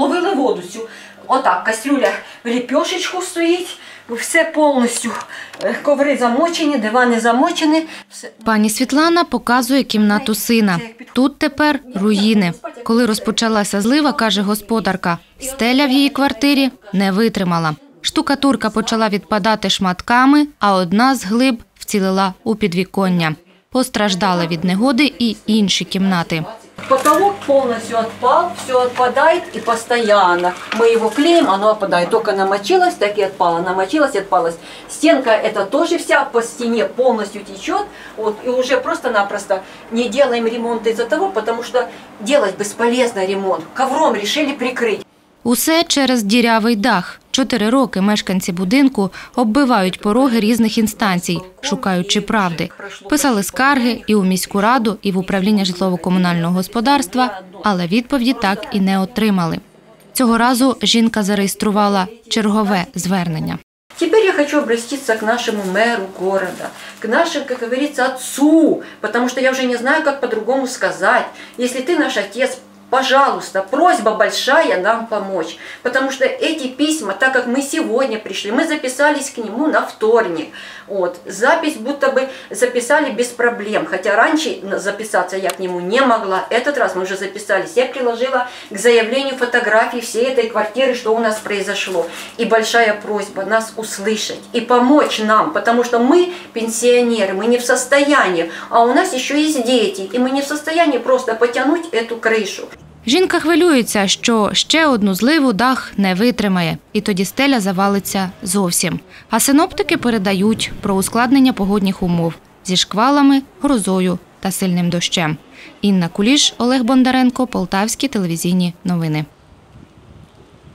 ловили воду цю. Отак, кастрюля в ліпьошечку стоїть, все повністю. е, Коври замочені, дивани замочені. Пані Світлана показує кімнату сина. Тут тепер руїни. Коли розпочалася злива, каже господарка, стеля в її квартирі не витримала. Штукатурка почала відпадати шматками, а одна з глиб вцілила у підвіконня. Постраждали від негоди і інші кімнати. Потолок полностью отпал, все отпадает и постоянно. Мы его клеим, оно опадает. Только намочилось, так и отпало. Намочилось, отпалось. Стенка это тоже вся по стене полностью течет. Вот, и уже просто-напросто не делаем ремонт из-за того, потому что делать бесполезно ремонт. Ковром решили прикрыть. Усе через дірявий дах. Чотири роки мешканці будинку оббивають пороги різних інстанцій, шукаючи правди. Писали скарги і у міську раду, і в управління житлово-комунального господарства, але відповіді так і не отримали. Цього разу жінка зареєструвала чергове звернення. Теперь я хочу обратиться к нашему мэру города, к нашему, как говорится, отцу, потому что я уже не знаю, как по-другому сказать. Если ты наш отец, пожалуйста, просьба большая нам помочь, потому что эти письма, так как мы сегодня пришли, мы записались к нему на вторник, вот, запись будто бы записали без проблем, хотя раньше записаться я к нему не могла, этот раз мы уже записались, я приложила к заявлению фотографии всей этой квартиры, что у нас произошло, и большая просьба нас услышать и помочь нам, потому что мы пенсионеры, мы не в состоянии, а у нас еще есть дети, и мы не в состоянии просто потянуть эту крышу. Жінка хвилюється, що ще одну зливу дах не витримає, і тоді стеля завалиться зовсім. А синоптики передають про ускладнення погодних умов зі шквалами, грозою та сильним дощем. Інна Куліш, Олег Бондаренко, Полтавські телевізійні новини.